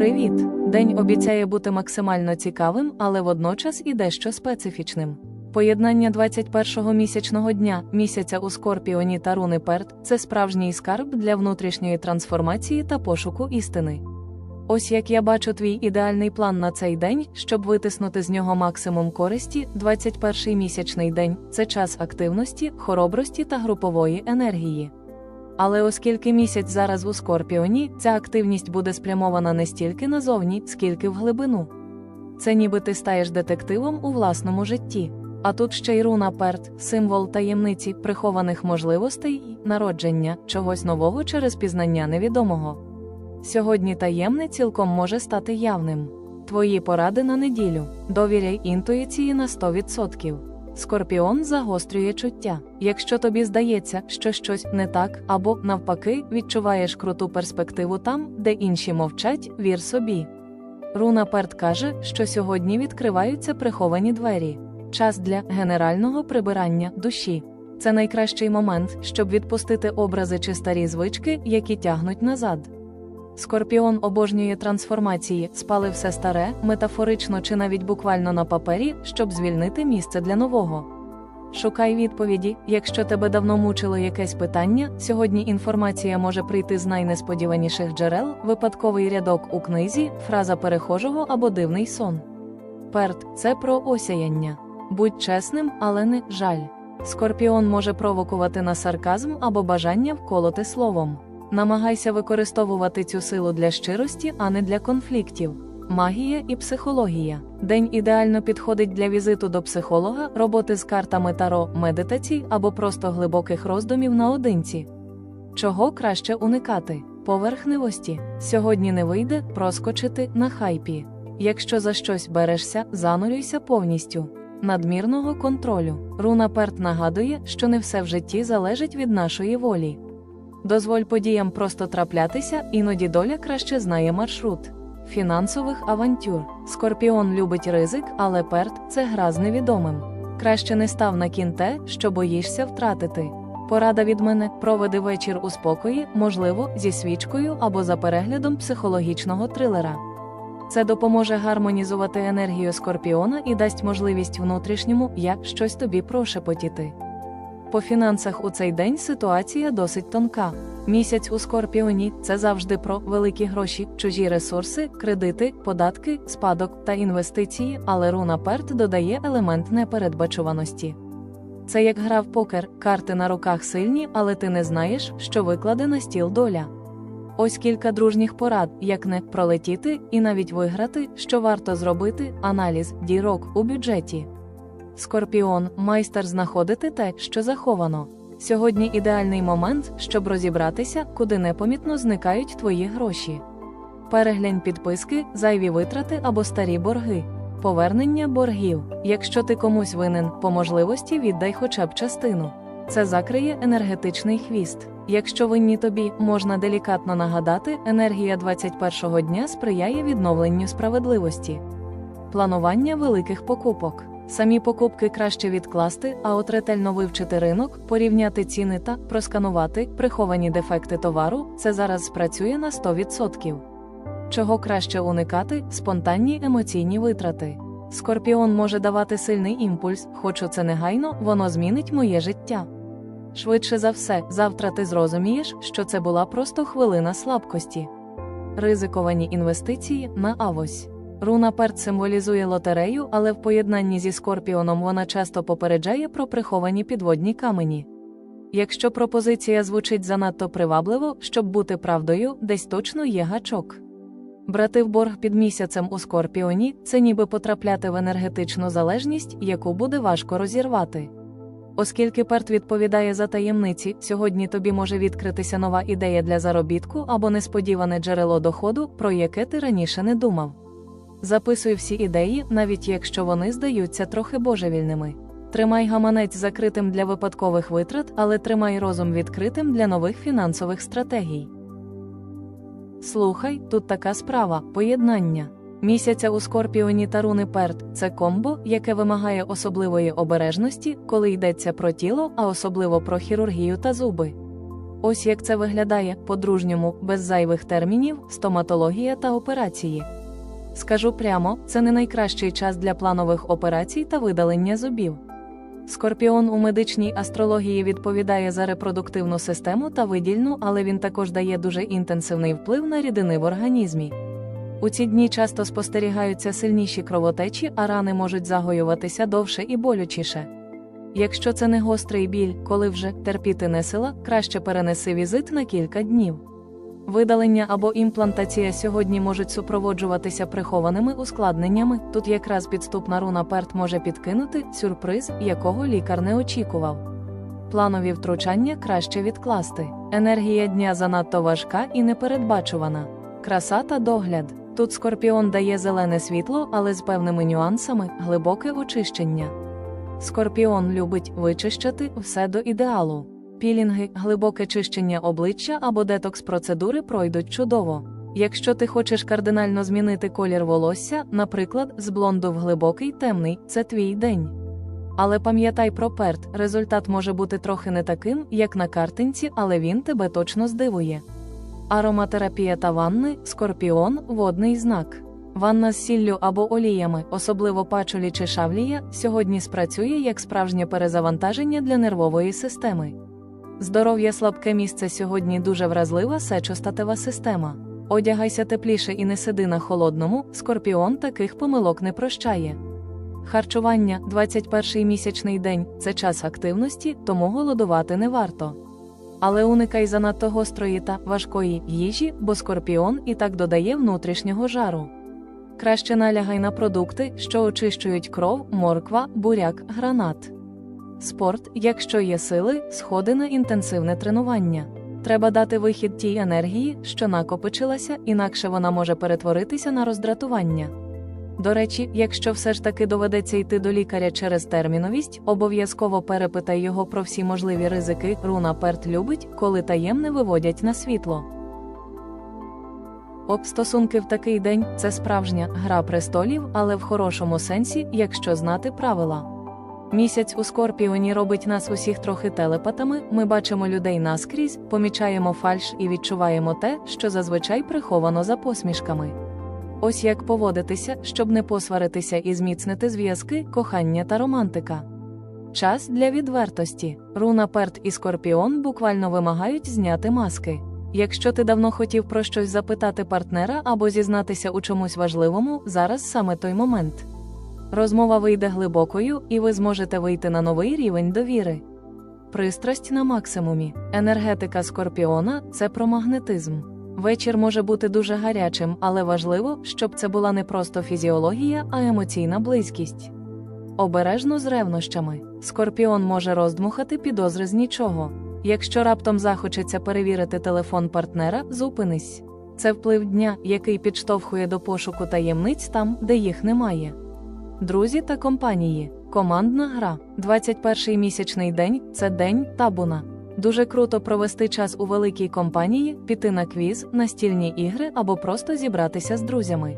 Привіт! День обіцяє бути максимально цікавим, але водночас і дещо специфічним. Поєднання 21-го місячного дня місяця у Скорпіоні та руни Перт це справжній скарб для внутрішньої трансформації та пошуку істини. Ось як я бачу твій ідеальний план на цей день, щоб витиснути з нього максимум користі, 21-й місячний день це час активності, хоробрості та групової енергії. Але оскільки місяць зараз у Скорпіоні, ця активність буде спрямована не стільки назовні, скільки в глибину. Це ніби ти стаєш детективом у власному житті. А тут ще й руна перт, символ таємниці, прихованих можливостей і народження чогось нового через пізнання невідомого. Сьогодні таємне цілком може стати явним. Твої поради на неділю. Довіряй інтуїції на 100%. Скорпіон загострює чуття. Якщо тобі здається, що щось не так, або, навпаки, відчуваєш круту перспективу там, де інші мовчать, вір собі. Руна Перт каже, що сьогодні відкриваються приховані двері. Час для генерального прибирання душі. Це найкращий момент, щоб відпустити образи чи старі звички, які тягнуть назад. Скорпіон обожнює трансформації, спали все старе, метафорично чи навіть буквально на папері, щоб звільнити місце для нового. Шукай відповіді, якщо тебе давно мучило якесь питання, сьогодні інформація може прийти з найнесподіваніших джерел, випадковий рядок у книзі, фраза перехожого або дивний сон. Перт це про осяяння. Будь чесним, але не жаль. Скорпіон може провокувати на сарказм або бажання вколоти словом. Намагайся використовувати цю силу для щирості, а не для конфліктів. Магія і психологія. День ідеально підходить для візиту до психолога, роботи з картами таро, медитацій або просто глибоких роздумів наодинці. Чого краще уникати? Поверхневості. Сьогодні не вийде проскочити на хайпі. Якщо за щось берешся, занурюйся повністю. Надмірного контролю. Руна Перт нагадує, що не все в житті залежить від нашої волі. Дозволь подіям просто траплятися, іноді доля краще знає маршрут. Фінансових авантюр. Скорпіон любить ризик, але перт це гра з невідомим. Краще не став на кін те, що боїшся втратити. Порада від мене проведи вечір у спокої, можливо, зі свічкою або за переглядом психологічного трилера. Це допоможе гармонізувати енергію скорпіона і дасть можливість внутрішньому я щось тобі прошепотіти. По фінансах у цей день ситуація досить тонка. Місяць у Скорпіоні це завжди про великі гроші, чужі ресурси, кредити, податки, спадок та інвестиції, але руна Перт додає елемент непередбачуваності. Це як гра в покер, карти на руках сильні, але ти не знаєш, що викладе на стіл доля. Ось кілька дружніх порад, як не пролетіти і навіть виграти, що варто зробити, аналіз дірок у бюджеті. Скорпіон майстер знаходити те, що заховано. Сьогодні ідеальний момент, щоб розібратися, куди непомітно зникають твої гроші. Переглянь підписки, зайві витрати або старі борги. Повернення боргів. Якщо ти комусь винен, по можливості віддай хоча б частину. Це закриє енергетичний хвіст. Якщо винні тобі, можна делікатно нагадати, енергія 21-го дня сприяє відновленню справедливості. Планування великих покупок. Самі покупки краще відкласти, а от ретельно вивчити ринок, порівняти ціни та просканувати приховані дефекти товару, це зараз спрацює на 100%. Чого краще уникати спонтанні емоційні витрати. Скорпіон може давати сильний імпульс, хочу це негайно, воно змінить моє життя. Швидше за все, завтра ти зрозумієш, що це була просто хвилина слабкості. Ризиковані інвестиції на авось. Руна Перт символізує лотерею, але в поєднанні зі скорпіоном вона часто попереджає про приховані підводні камені. Якщо пропозиція звучить занадто привабливо, щоб бути правдою, десь точно є гачок. Брати в борг під місяцем у скорпіоні це ніби потрапляти в енергетичну залежність, яку буде важко розірвати. Оскільки перт відповідає за таємниці, сьогодні тобі може відкритися нова ідея для заробітку або несподіване джерело доходу, про яке ти раніше не думав. Записуй всі ідеї, навіть якщо вони здаються трохи божевільними. Тримай гаманець закритим для випадкових витрат, але тримай розум відкритим для нових фінансових стратегій. Слухай, тут така справа поєднання. Місяця у Скорпіоні та руни Перт це комбо, яке вимагає особливої обережності, коли йдеться про тіло, а особливо про хірургію та зуби. Ось як це виглядає по-дружньому, без зайвих термінів, стоматологія та операції. Скажу прямо, це не найкращий час для планових операцій та видалення зубів. Скорпіон у медичній астрології відповідає за репродуктивну систему та видільну, але він також дає дуже інтенсивний вплив на рідини в організмі. У ці дні часто спостерігаються сильніші кровотечі, а рани можуть загоюватися довше і болючіше. Якщо це не гострий біль, коли вже терпіти не сила, краще перенеси візит на кілька днів. Видалення або імплантація сьогодні можуть супроводжуватися прихованими ускладненнями. Тут якраз підступна руна перт може підкинути сюрприз, якого лікар не очікував. Планові втручання краще відкласти. Енергія дня занадто важка і непередбачувана. Краса та догляд. Тут скорпіон дає зелене світло, але з певними нюансами глибоке очищення. Скорпіон любить вичищати все до ідеалу. Пілінги, глибоке чищення обличчя або детокс процедури пройдуть чудово. Якщо ти хочеш кардинально змінити колір волосся, наприклад, з блонду в глибокий темний, це твій день. Але пам'ятай про перт, результат може бути трохи не таким, як на картинці, але він тебе точно здивує. Ароматерапія та ванни, скорпіон, водний знак. Ванна з сіллю або оліями, особливо пачулі чи шавлія, сьогодні спрацює як справжнє перезавантаження для нервової системи. Здоров'я слабке місце сьогодні дуже вразлива сечостатева система. Одягайся тепліше і не сиди на холодному, скорпіон таких помилок не прощає. Харчування 21 місячний день це час активності, тому голодувати не варто. Але уникай занадто гострої та важкої їжі, бо скорпіон і так додає внутрішнього жару. Краще налягай на продукти, що очищують кров, морква, буряк, гранат. Спорт, якщо є сили, сходи на інтенсивне тренування. Треба дати вихід тій енергії, що накопичилася, інакше вона може перетворитися на роздратування. До речі, якщо все ж таки доведеться йти до лікаря через терміновість, обов'язково перепитай його про всі можливі ризики. Руна Перт любить, коли таємне виводять на світло. Об стосунки в такий день це справжня гра престолів, але в хорошому сенсі, якщо знати правила. Місяць у Скорпіоні робить нас усіх трохи телепатами, ми бачимо людей наскрізь, помічаємо фальш і відчуваємо те, що зазвичай приховано за посмішками. Ось як поводитися, щоб не посваритися і зміцнити зв'язки, кохання та романтика. Час для відвертості. Руна Перт і Скорпіон буквально вимагають зняти маски. Якщо ти давно хотів про щось запитати партнера або зізнатися у чомусь важливому, зараз саме той момент. Розмова вийде глибокою, і ви зможете вийти на новий рівень довіри. Пристрасть на максимумі. Енергетика скорпіона це про магнетизм. Вечір може бути дуже гарячим, але важливо, щоб це була не просто фізіологія, а емоційна близькість. Обережно з ревнощами. Скорпіон може роздмухати підозри з нічого. Якщо раптом захочеться перевірити телефон партнера, зупинись. Це вплив дня, який підштовхує до пошуку таємниць там, де їх немає. Друзі та компанії. Командна гра. 21-й місячний день це день табуна. Дуже круто провести час у великій компанії, піти на квіз, настільні ігри або просто зібратися з друзями.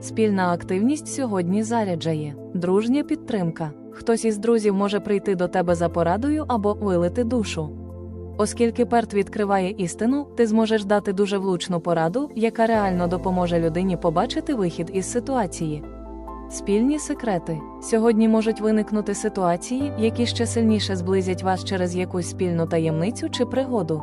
Спільна активність сьогодні заряджає, дружня підтримка. Хтось із друзів може прийти до тебе за порадою або вилити душу. Оскільки перт відкриває істину, ти зможеш дати дуже влучну пораду, яка реально допоможе людині побачити вихід із ситуації. Спільні секрети сьогодні можуть виникнути ситуації, які ще сильніше зблизять вас через якусь спільну таємницю чи пригоду.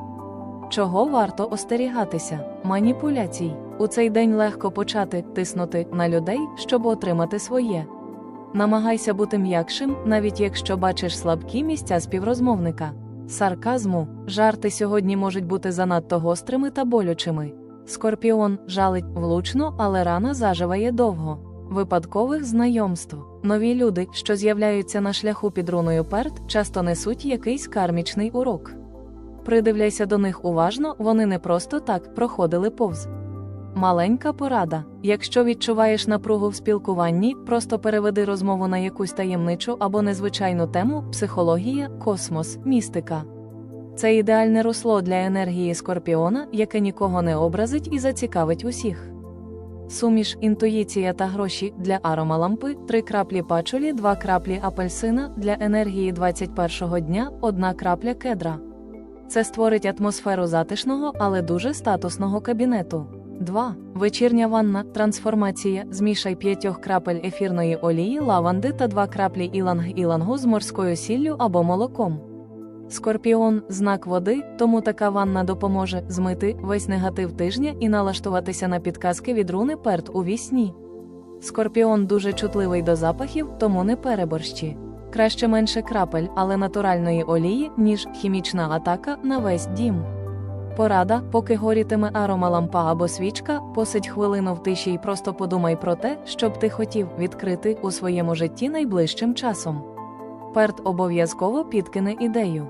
Чого варто остерігатися? Маніпуляцій. У цей день легко почати тиснути на людей, щоб отримати своє. Намагайся бути м'якшим, навіть якщо бачиш слабкі місця співрозмовника. Сарказму, жарти сьогодні можуть бути занадто гострими та болючими. Скорпіон жалить влучно, але рана заживає довго. Випадкових знайомств. Нові люди, що з'являються на шляху під руною перт, часто несуть якийсь кармічний урок. Придивляйся до них уважно, вони не просто так проходили повз. Маленька порада. Якщо відчуваєш напругу в спілкуванні, просто переведи розмову на якусь таємничу або незвичайну тему психологія, космос, містика. Це ідеальне русло для енергії скорпіона, яке нікого не образить і зацікавить усіх. Суміш, інтуїція та гроші для аромалампи, 3 краплі пачулі, 2 краплі апельсина для енергії 21-го дня, 1 крапля кедра. Це створить атмосферу затишного, але дуже статусного кабінету. 2. Вечірня ванна трансформація. Змішай 5 крапель ефірної олії, лаванди та 2 краплі іланг-ілангу з морською сіллю або молоком. Скорпіон знак води, тому така ванна допоможе змити весь негатив тижня і налаштуватися на підказки від руни перт у вісні. Скорпіон дуже чутливий до запахів, тому не переборщі. Краще менше крапель, але натуральної олії, ніж хімічна атака на весь дім. Порада, поки горітиме аромалампа або свічка, посидь хвилину в тиші і просто подумай про те, що б ти хотів відкрити у своєму житті найближчим часом. Перт обов'язково підкине ідею.